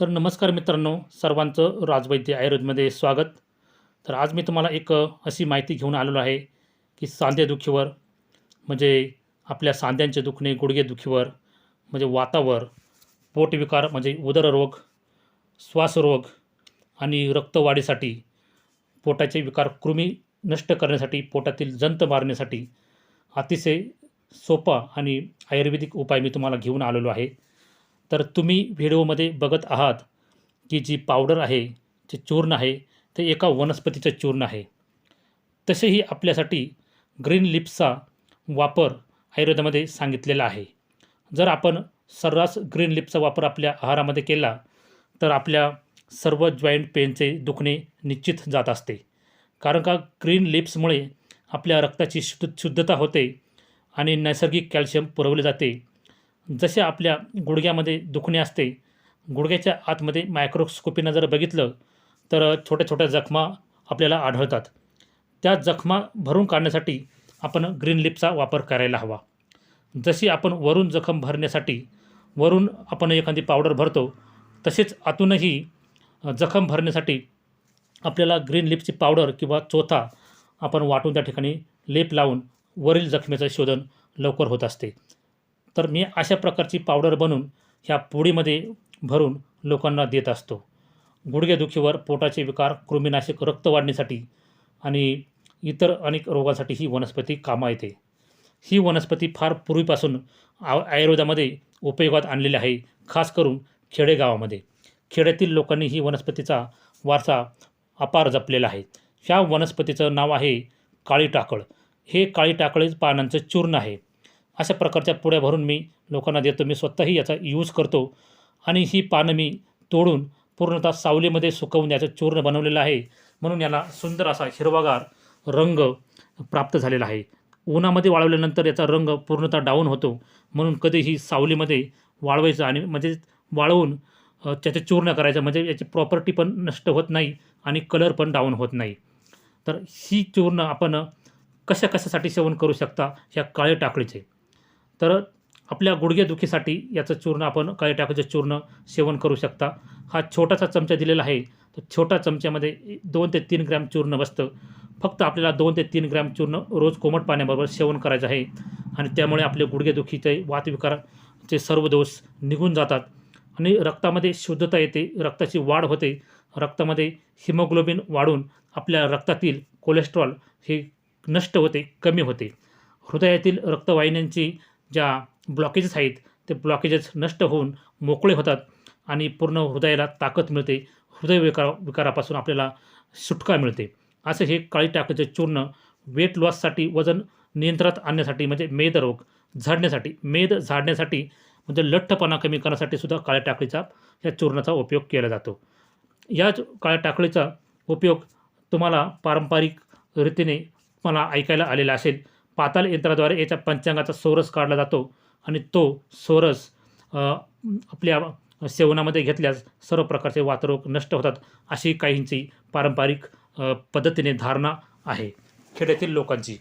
तर नमस्कार मित्रांनो सर्वांचं राजवैद्य आयुर्वेदमध्ये स्वागत. तर आज मी तुम्हाला एक अशी माहिती घेऊन आलेलो आहे की सांधेदुखीवर म्हणजे आपल्या सांध्यांचे दुखणे गुडघेदुखीवर म्हणजे वातावर पोटविकार म्हणजे उदररोग श्वासरोग आणि रक्तवाढीसाठी पोटाचे विकार कृमी नष्ट करण्यासाठी पोटातील जंत मारण्यासाठी अतिशय सोपा आणि आयुर्वेदिक उपाय मी तुम्हाला घेऊन आलेलो आहे. तर तुम्ही व्हिडिओमध्ये बघत आहात की जी पावडर आहे जे चूर्ण आहे ते एका वनस्पतीचं चूर्ण आहे. तसेही आपल्यासाठी ग्रीन लिप्सचा वापर आयुर्वेदामध्ये सांगितलेला आहे. जर आपण सर्रास ग्रीन लिपचा वापर आपल्या आहारामध्ये केला तर आपल्या सर्व जॉईंट पेनचे दुखणे निश्चित जात असते. कारण का ग्रीन लिप्समुळे आपल्या रक्ताची शुद्ध शुद्धता होते आणि नैसर्गिक कॅल्शियम पुरवले जाते. जसे आपल्या गुडघ्यामध्ये दुखणे असते गुडघ्याच्या आतमध्ये मायक्रोस्कोपीनं जर बघितलं तर छोट्या छोट्या जखमा आपल्याला आढळतात. त्या जखमा भरून काढण्यासाठी आपण ग्रीन लिपचा वापर करायला हवा. जशी आपण वरून जखम भरण्यासाठी वरून आपण एखादी पावडर भरतो तसेच आतूनही जखम भरण्यासाठी आपल्याला ग्रीन लिपची पावडर किंवा चोथा आपण वाटून त्या ठिकाणी लेप लावून वरील जखमेचं शोधन लवकर होत असते. तर मी अशा प्रकारची पावडर बनवून ह्या पोळीमध्ये भरून लोकांना देत असतो. गुडघेदुखीवर पोटाचे विकार कृमीनाशक रक्त वाढण्यासाठी आणि इतर अनेक रोगांसाठी ही वनस्पती कामा येते. ही वनस्पती फार पूर्वीपासून आ आयुर्वेदामध्ये उपयोगात आणलेली आहे खास करून खेडेगावामध्ये. खेड्यातील लोकांनी ही वनस्पतीचा वारसा अपार जपलेला आहे. ह्या वनस्पतीचं नाव आहे काळी टाकळ. हे काळी टाकळे पानांचं चूर्ण आहे. अशा प्रकारच्या पुड्या भरून मी लोकांना देतो. मी स्वतःही याचा यूज करतो. आणि ही पानं मी तोडून पूर्णतः सावलीमध्ये सुकवून याचं चूर्ण बनवलेलं आहे. म्हणून याला सुंदर असा हिरवागार रंग प्राप्त झालेला आहे. उन्हामध्ये वाळवल्यानंतर याचा रंग पूर्णतः डाऊन होतो. म्हणून कधीही सावलीमध्ये वाळवायचं आणि म्हणजे वाळवून त्याचे चूर्ण करायचं म्हणजे याची प्रॉपर्टी पण नष्ट होत नाही आणि कलर पण डाऊन होत नाही. तर ही चूर्ण आपण कशा कशासाठी सेवन करू शकता? ह्या काळे टाकळीचे. तर आपल्या गुडघेदुखीसाठी याचं चूर्ण आपण काळे टाकळीचं चूर्ण सेवन करू शकता. हा छोटासा चमचा दिलेला आहे. तर छोटा चमच्यामध्ये दोन ते तीन ग्रॅम चूर्ण बसतं. फक्त आपल्याला दोन ते तीन ग्रॅम चूर्ण रोज कोमट पाण्याबरोबर सेवन करायचं आहे. आणि त्यामुळे आपले गुडघेदुखीचे वातविकाराचे सर्व दोष निघून जातात. आणि रक्तामध्ये शुद्धता येते. रक्ताची वाढ होते. रक्तामध्ये हिमोग्लोबिन वाढून आपल्या रक्तातील कोलेस्ट्रॉल हे नष्ट होते कमी होते. हृदयातील रक्तवाहिन्यांची ज्या ब्लॉकेजेस आहेत ते ब्लॉकेजेस नष्ट होऊन मोकळे होतात आणि पूर्ण हृदयाला ताकद मिळते. हृदयविकार विकारापासून आपल्याला सुटका मिळते. असं हे काळी टाकळीचे चूर्ण वेट लॉससाठी वजन नियंत्रणात आणण्यासाठी म्हणजे मेदरोग झाडण्यासाठी मेद झाडण्यासाठी म्हणजे लठ्ठपणा कमी करण्यासाठी सुद्धा काळ्या टाकळीचा या चूर्णाचा उपयोग केला जातो. या काळ्या टाकळीचा उपयोग तुम्हाला पारंपरिक रीतीने मला ऐकायला आलेला असेल पाताल यंत्राद्वारे याच्या पंचांगाचा सोरस काढला जातो आणि तो सोरस आपल्या सेवनामध्ये घेतल्यास सर्व प्रकारचे वातरोग नष्ट होतात अशी काहींची पारंपरिक पद्धतीने धारणा आहे खेड्यातील लोकांची.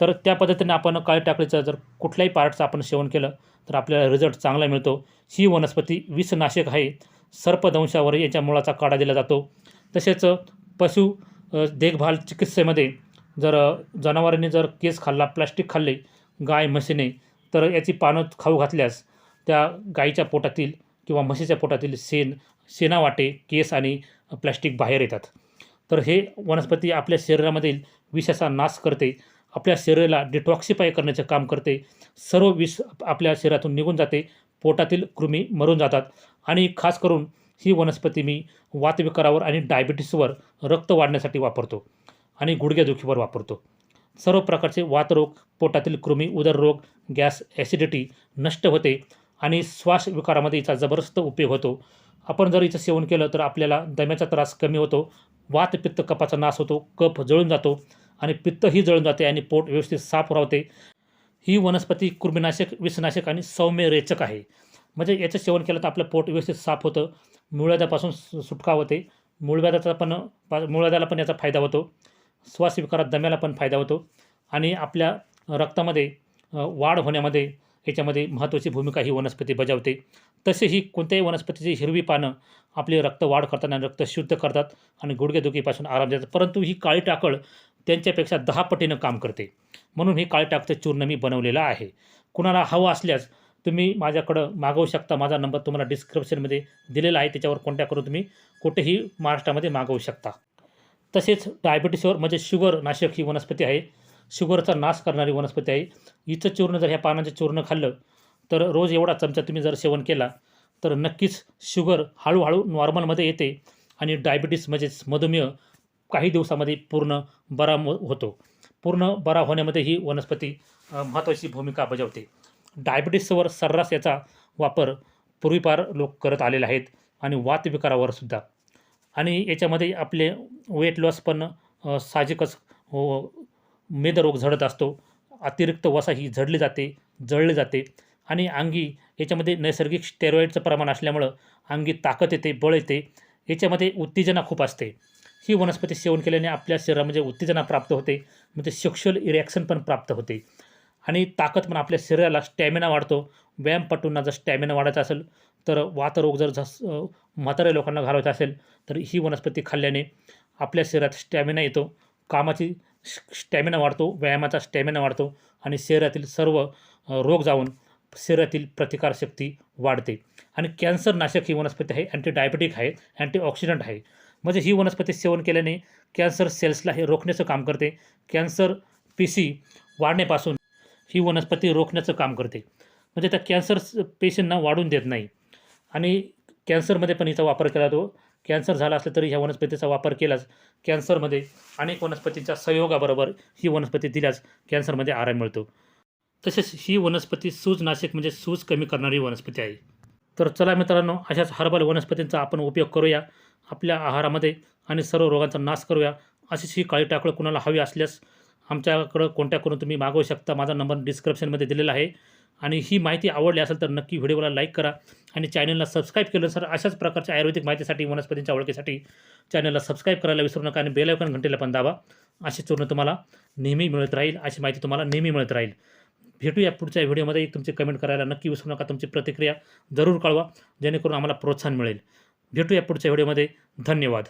तर त्या पद्धतीने आपण काळ्या टाकळीचं जर कुठल्याही पार्टचं आपण सेवन केलं तर आपल्याला रिझल्ट चांगला मिळतो. ही वनस्पती विषनाशक आहे. सर्पदंशावर याच्या मुळाचा काढा दिला जातो. तसेच पशु देखभाल चिकित्सेमध्ये जर जनावरांनी जर केस खाल्ला प्लास्टिक खाल्ले गाय म्हशीने तर याची पानं खाऊ घातल्यास त्या गाईच्या पोटातील किंवा म्हशीच्या पोटातील शेण शेणावाटे केस आणि प्लॅस्टिक बाहेर येतात. तर हे वनस्पती आपल्या शरीरामधील विषाचा नाश करते आपल्या शरीराला डिटॉक्सिफाय करण्याचं काम करते सर्व विष आपल्या शरीरातून निघून जाते पोटातील कृमी मरून जातात आणि खास करून ही वनस्पती मी वातविकारावर आणि डायबिटीसवर रक्त वाढण्यासाठी वापरतो. आणि गुडघेदुखीवर वापरतो. सर्व प्रकारचे वातरोग पोटातील कृमी उदररोग गॅस ॲसिडिटी नष्ट होते आणि श्वास विकारामध्ये याचा जबरदस्त उपयोग होतो. आपण जर याचं सेवन केलं तर आपल्याला दम्याचा त्रास कमी होतो वात पित्त कपाचा नाश होतो कफ जळून जातो आणि पित्तही जळून जाते आणि पोट व्यवस्थित साफ राहते. ही वनस्पती कृमीनाशक विषनाशक आणि सौम्य रेचक आहे. म्हणजे याचं सेवन केलं तर आपलं पोट व्यवस्थित साफ होतं. मूळव्याधापासून सु- सुटका होते. मूळव्याधाचा पण पा- मूळव्याधाला पण याचा फायदा होतो. श्वासविकारात दम्याला पण फायदा होतो. आणि आपल्या रक्तामध्ये वाढ होण्यामध्ये याच्यामध्ये महत्त्वाची भूमिका ही वनस्पती बजावते. तसेही कोणत्याही वनस्पतीची हिरवी पानं आपले रक्त वाढ करताना रक्त शुद्ध करतात आणि गुडघेदुखीपासून आराम देतात. परंतु ही काळी टाकळ त्यांच्यापेक्षा दहा पटीनं काम करते. म्हणून हे काळी टाकचं चूर्ण मी बनवलेलं आहे. कुणाला हवं असल्यास तुम्ही माझ्याकडं मागवू शकता. माझा नंबर तुम्हाला डिस्क्रिप्शनमध्ये दिलेला आहे. त्याच्यावर कॉन्टॅक्ट करून तुम्ही कुठेही महाराष्ट्रामध्ये मागवू शकता. तसेच डायबिटीसवर म्हणजे शुगर नाशक ही वनस्पती आहे. शुगरचा नाश करणारी वनस्पती आहे. हिचं चूर्ण जर ह्या पानाचं चूर्ण खाल्लं तर रोज एवढा चमचा तुम्ही जर सेवन केला तर नक्कीच शुगर हळूहळू नॉर्मलमध्ये येते आणि डायबिटीस म्हणजेच मधुमेह काही दिवसामध्ये पूर्ण बरा म- होतो. पूर्ण बरा होण्यामध्ये ही वनस्पती महत्त्वाची भूमिका बजावते. डायबिटीसवर सर्रास याचा वापर पूर्वीपार लोक करत आलेले आहेत आणि वातविकारावर सुद्धा. आणि याच्यामध्ये आपले वेट लॉस पण साहजिकच हो मेदरोग झडत असतो. अतिरिक्त वसा ही झडली जाते जळली जाते. आणि अंगी याच्यामध्ये नैसर्गिक स्टेरॉईडचं प्रमाण असल्यामुळं अंगी ताकद येते बळ येते. याच्यामध्ये उत्तेजना खूप असते. ही वनस्पती सेवन केल्याने आपल्या शरीरामध्ये उत्तेजना प्राप्त होते. म्हणजे सेक्शुअल रिॲक्शन पण प्राप्त होते. आणि ताकद पण आपल्या शरीराला स्टॅमिना वाढतो. व्यायामपटूंना जर स्टॅमिना वाढायचा असेल तर वातरोग जर जस म्हाताऱ्या लोकांना घालवायचा असेल तर ही वनस्पती खाल्ल्याने आपल्या शरीरात स्टॅमिना येतो. कामाची स्टॅमिना वाढतो व्यायामाचा स्टॅमिना वाढतो आणि शरीरातील सर्व रोग जाऊन शरीरातील प्रतिकारशक्ती वाढते. आणि कॅन्सरनाशक ही वनस्पती आहे अँटी डायबेटिक आहे अँटीऑक्सिडंट आहे. म्हणजे ही वनस्पती सेवन केल्याने कॅन्सर सेल्सला हे रोखण्याचं काम करते. कॅन्सर पेशी वाढण्यापासून ही वनस्पती रोखण्याचं काम करते. म्हणजे त्या कॅन्सर पेशंटना वाढून देत नाही. आणि कॅन्सरमध्ये पण हिचा वापर केला जातो कॅन्सर झाला असला तरी ह्या वनस्पतीचा वापर केलाच. कॅन्सरमध्ये अनेक वनस्पतींच्या संयोगाबरोबर ही वनस्पती दिल्यास कॅन्सरमध्ये आराम मिळतो. तसेच ही वनस्पती सूजनाशक म्हणजे सूज कमी करणारी वनस्पती आहे. तर चला मित्रांनो अशाच हर्बल वनस्पतींचा आपण उपयोग करूया. आपल्या आहारामध्ये आणि सर्व रोगांचा नाश करूया. अशीच ही काळी टाकळं कुणाला हवी असल्यास आमच्याकडं कॉन्टॅक्ट करून तुम्ही मागवू शकता? माझा नंबर डिस्क्रिप्शनमध्ये दिलेला आहे. आणि ही माहिती आवडली असेल तर नक्की व्हिडिओला लाईक करा. आणि चॅनलला सबस्क्राईब केलं सर अशाच प्रकारच्या आयुर्वेदिक माहितीसाठी वनस्पतींच्या ओळखीसाठी चॅनलला सबस्क्राईब करायला विसरू नका आणि बेलायकन घंटेला पण दाबा. अशी चूर्ण तुम्हाला नेहमी मिळत राहील. अशी माहिती तुम्हाला नेहमी मिळत राहील. भेटूया पुढच्या व्हिडिओमध्ये. तुमचे कमेंट करायला नक्की विसरू नका. तुमची प्रतिक्रिया जरूर कळवा जेणेकरून आम्हाला प्रोत्साहन मिळेल. भेटूया पुढच्या व्हिडिओमध्ये. धन्यवाद.